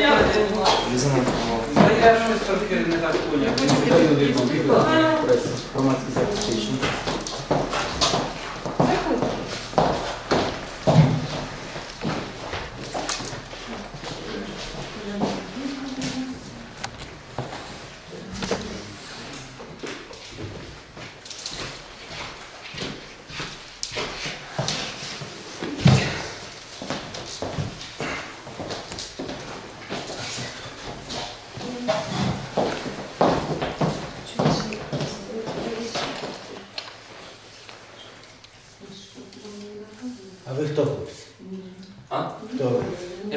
Я щось трохи не так поняв. преса, громадський захист вічний. А ви хто хлопці? А? Хто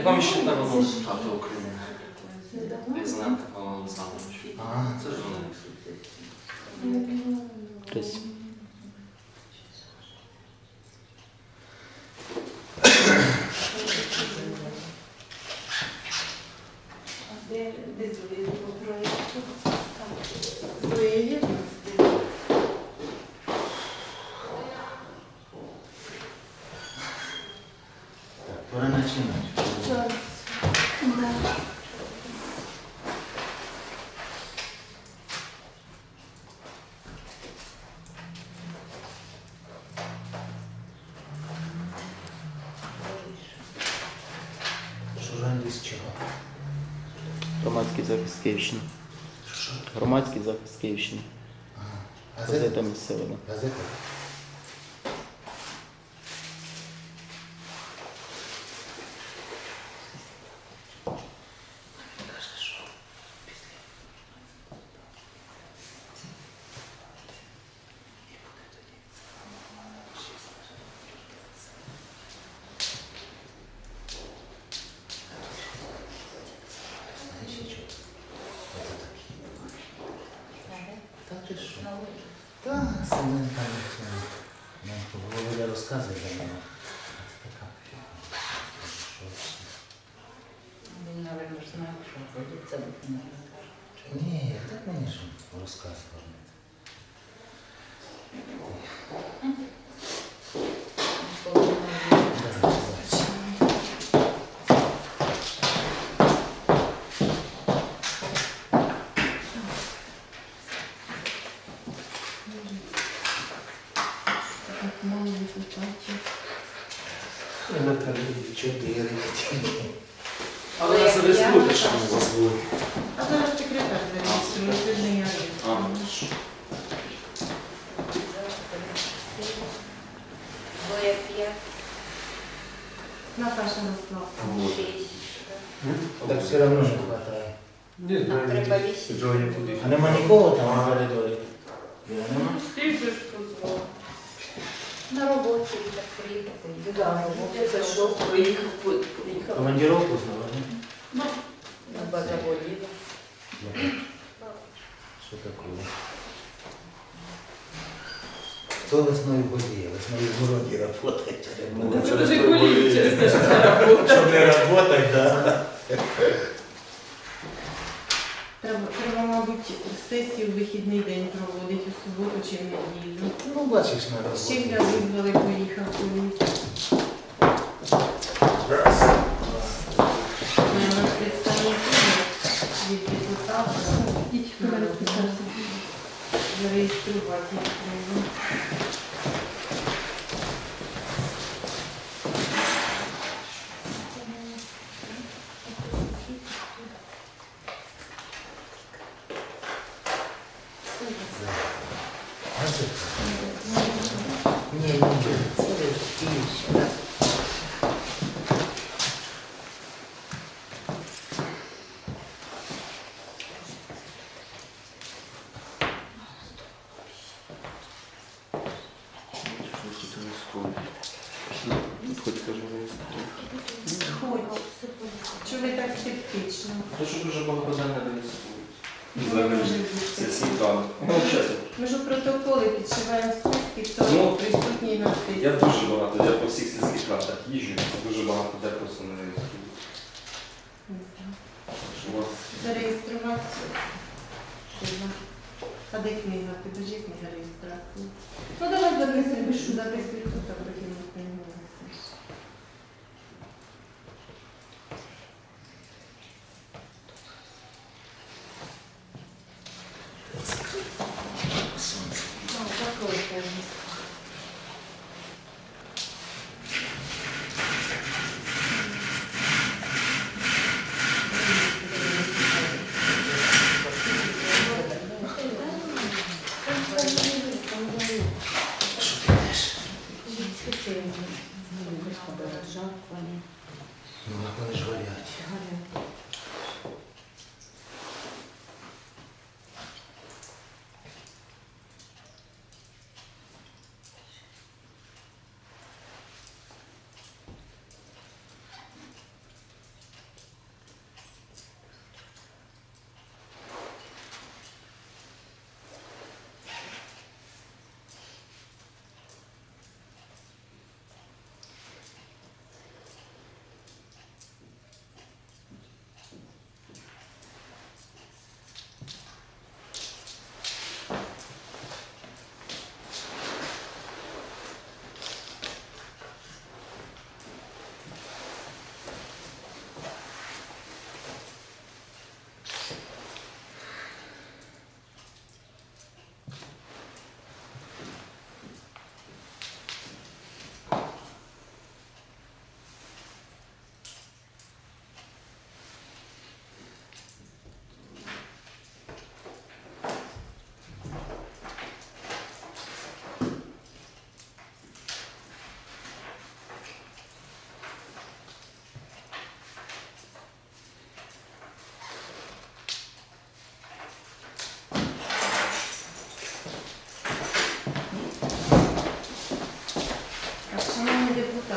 Я поміщу на голову депутата України. Лізаненко Павло Олександрович. А, Це журналіст. Тобто, Де, де звідти по проєкту? Своє єдності. так, пора починати. Журналіст чого? Громадський захист Київщини. Громадський захист Київщини. Газета? місцева. Газета? Семен там нам поговорили, розказує за мене. Це це? Він, мабуть, знає, що ходиться до фінального. Ні, так мені ж розказував. Да, бачу. Мало депутатів. Чотири. Але я зареєструю, що у вас було. А зараз секретар зареєструє, не я. А. Двоє п'ять, Наташа Рослав. шість. Так все одно не вистачає. Нам треба вісім. А нема нікого там в коридорі? Нема. Да, роботі зайшов, приїхав, приїхав. Командировку знову, ні? На базоводі. Що такое? Хто весною боліє? Весною в городі работает. Ну, через той болі- Щоб не работать, да. Треба, треба, мабуть, сесію в вихідний день проводити у суботу чи в неділю. Ну, бачиш, на Ще роботі. я визвали, поїхав колись. Раз. На представників від депутата. Зареєструвати їх треба. Ні, ні, ні. Це Київщина. Чого ви так скептично? Тому що дуже багато реєструють. Ну, Взагалі, це дані. Ну. Ми ж у протоколи підшиваємо списки, хто Ну, присутній на сесії. Я дуже багато, я по всіх сільських радах їжджу, дуже багато де просто не реєструю. Не де книга? Ти бежи книга реєстрації. Ну давай записуй, записуй а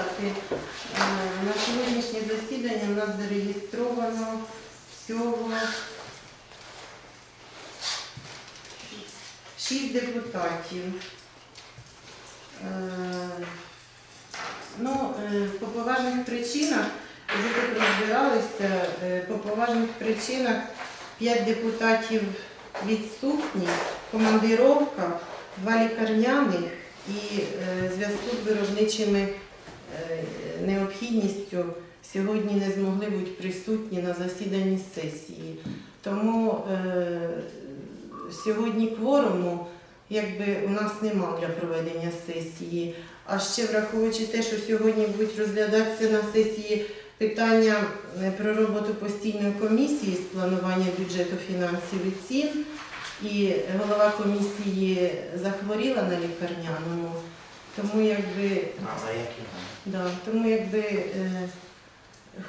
Депутати, е, на сьогоднішнє засідання у нас зареєстровано всього шість депутатів. Е, Ну, е, по поважних причинах, тут розбиралися, по поважних причинах п'ять депутатів відсутні, командировка, два лікарняних і зв'язку з виробничими необхідністю сьогодні не змогли бути присутні на засіданні сесії. Тому е, сьогодні кворуму якби у нас нема для проведення сесії. А ще враховуючи те, що сьогодні будуть розглядатися на сесії питання е, про роботу постійної комісії з планування бюджету фінансів і цін, і голова комісії захворіла на лікарняному, тому якби А за які? Да, тому якби е,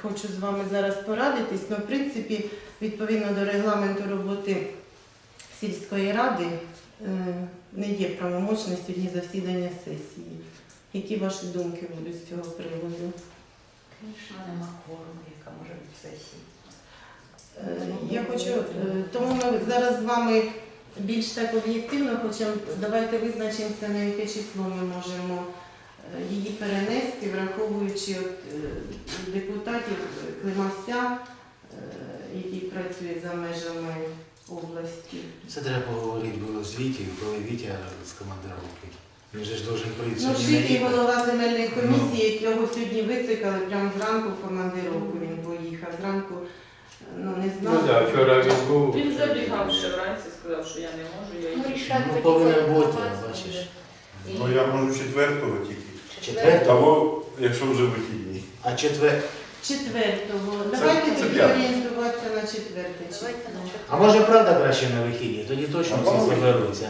хочу з вами зараз порадитись, але в принципі, відповідно до регламенту роботи сільської ради, е, не є правомочне сьогодні засідання сесії. Які ваші думки будуть з цього приводу? Звісно, нема кворуму, яка може бути сесія. Е, Я хочу, е, тому ми зараз з вами більш так об'єктивно, хоча давайте визначимося, на яке число ми можемо е, її перенести, враховуючи от, е, депутатів Климавця, е, який працює за межами області. Це треба поговорити було з Вітєю, коли Вітя з командировки. Він же ж должен прийти Ну, їхати. голова земельної комісії, якого сьогодні викликали прямо зранку в командировку, він поїхав. Зранку ну, не Ну знав. так, вчора він був. Він забігав ще вранці, сказав, що я не можу, я Ну, їду. Ну, повинен бути, бачиш. Ну я можу четвертого тільки. Четвертого? Того, якщо вже вихідні. А четвер. Четвертого. Давайте це орієнтуватися на четверте Давайте на А може правда краще на вихідні? Тоді точно А всі може. зберуться.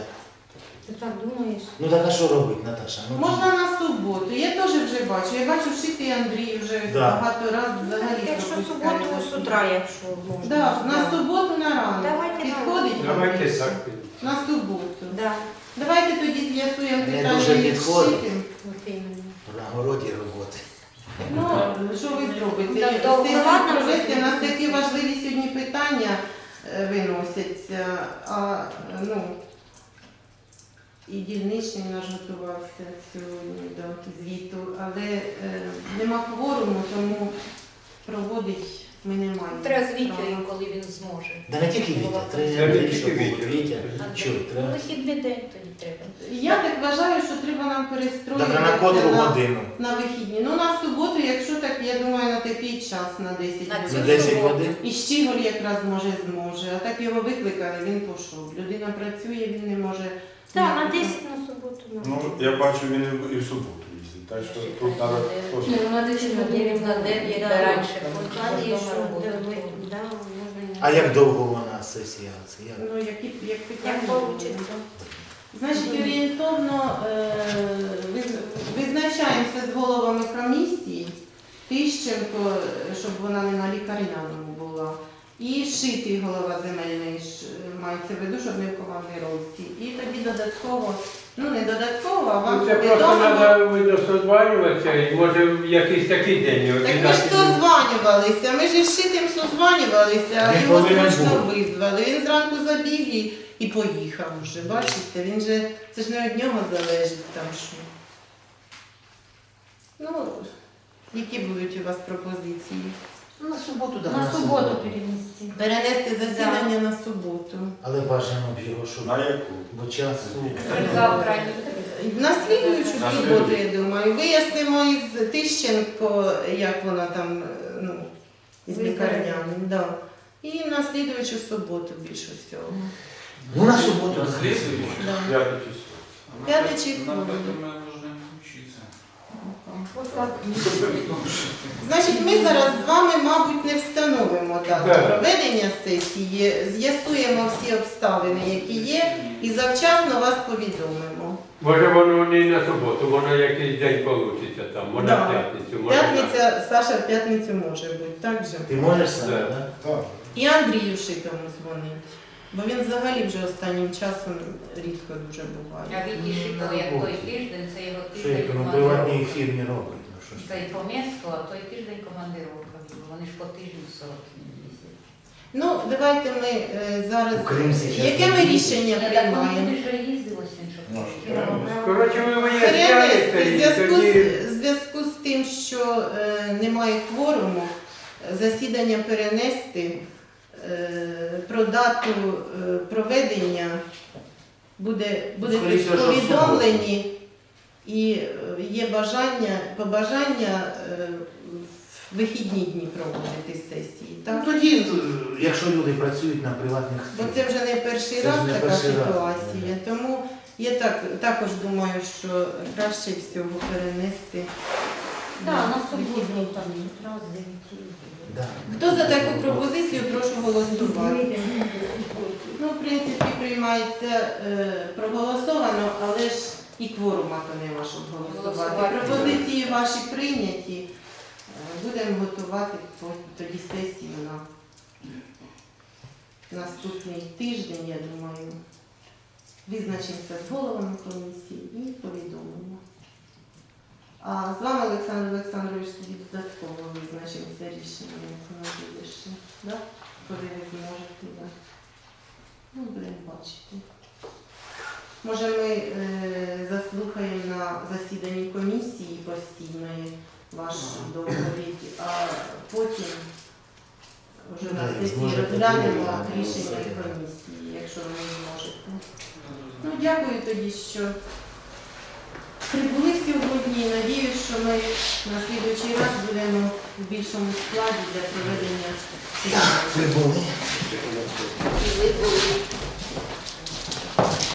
Ти так думаєш? Ну так а що робити, Наташа? Ну, Можна на суботу. Я теж вже бачу. Я бачу, Шитий Андрій вже Да. багато разів взагалі. Якщо пропускає суботу з утра, якщо можна. Да, на суботу на ранок. Давайте на- Підходить? Давайте так. На суботу. Да, Давайте тоді з'ясуємо Не питання дуже із підходить. От іменно. на городі роботи. Ну, що ви зробите? Так, Сесію ладно провести, у нас такі важливі сьогодні питання е, виносяться, а ну, і дільничний наш готувався сьогодні до звіту, але е, нема кворуму, тому проводить ми не маємо. Треба з. Вітєю, коли він зможе. Да не тільки Вітя, треба не тільки. Вітя. Вітя. Що, Ну, треба? вихідний день тоді треба. Я так вважаю, що треба нам перестроїти Так а на котру годину? на вихідні. Ну на суботу, якщо так, я думаю, на такий час на 10 На годин. За цю 10 годин? І Щіголь якраз може зможе, а так його викликали, він пішов. Людина працює, він не може. Так, на 10 на суботу. ну. Ну, я бачу, він і в- і в суботу їздить. Так що тут треба теж. Ну, на 10 на 9, на 9, Да. да, раніше. Да, можна А як довго вона сесія? Це як? Ну, які, як Як вийде. Значить, орієнтовно е, виз- визначаємося з головами комісії Тищенко, щоб вона не на лікарняному. І шитий голова земельної ж мається в виду, щоб не в командировці. І тоді додатково, ну не додатково, а вам Ну, Це просто повідомимо. треба созванюватися і може в якийсь такий день. Так ми ж созванювалися, ми ж із шитим созванювалися, а Він його повинен срочно був. визвали. Він зранку забіг і, і поїхав вже. Бачите, він же це ж не від нього залежить там що. Ну, які будуть у вас пропозиції? На суботу, да, На суботу перенести. Перенести засідання на суботу. Але бажано б його, щоб На яку? бо часу. Завтра. На слідуючу На суботу, слідуючу. я думаю, вияснимо із Тищенко, як вона там, ну, із лікарняним. Да. І на слідуючу суботу більше всього. Ну на суботу. На да. слідуючу? Да. П'яте число. Пятое число. Нам поэтому мы должны учиться. Значить, ми зараз з вами, мабуть, не встановимо дату проведення сесії, з'ясуємо всі обставини, які є, і завчасно вас повідомимо. Може воно не на суботу, воно якийсь день вийде там, може в п'ятницю, може. П'ятниця, Саша в п'ятницю може бути, так же? Ти можеш сам, так? Так. І Андрію Шитому дзвонить. Бо він взагалі вже останнім часом рідко дуже А буває. Віті Шито, як той тиждень, це його тиждень в приватній фірмі робить? Ну Це по місту, а той тиждень командировка. Вони ж по тижню 40 місяць. Ну, давайте ми е, зараз. Яке ми не рішення приймаємо? їздилось він. Коротше, ви Перенести в і зв'язку тоді... в зв'язку з тим, що е, немає кворуму, засідання перенести про дату е, проведення буде, в повідомлені і е, є бажання, побажання е, в вихідні дні проводити сесії. Ну, Так? тоді, е, якщо люди працюють на приватних Бо це вже не перший Це раз не така перший раз, ситуація. Тому я так, також думаю, що краще всього перенести Так, на суботу там дні. з утра з 9 Да. Хто за таку пропозицію, прошу голосувати. Ну, в принципі, приймається е, проголосовано, але ж і кворума то нема, щоб голосувати. Голосувати. Пропозиції ваші прийняті. Е, Будемо готувати по- тоді сесію на наступний тиждень, я думаю. Визначимося з головами комісії і повідомимо. А з вами, Олександр Олександрович, тоді додатково визначимося рішенням, як воно буде ще. Да? Коли ви зможете. Да? Ну, будемо бачити. Може, ми е, заслухаємо на засіданні комісії постійної ваш доповідь, а потім вже на сесії розглянемо рішення комісії, якщо ви зможете. Ну, дякую тоді, що прибули сьогодні. і Надіюсь, що ми на слідуючий раз будемо в більшому складі для проведення прибули. І ви були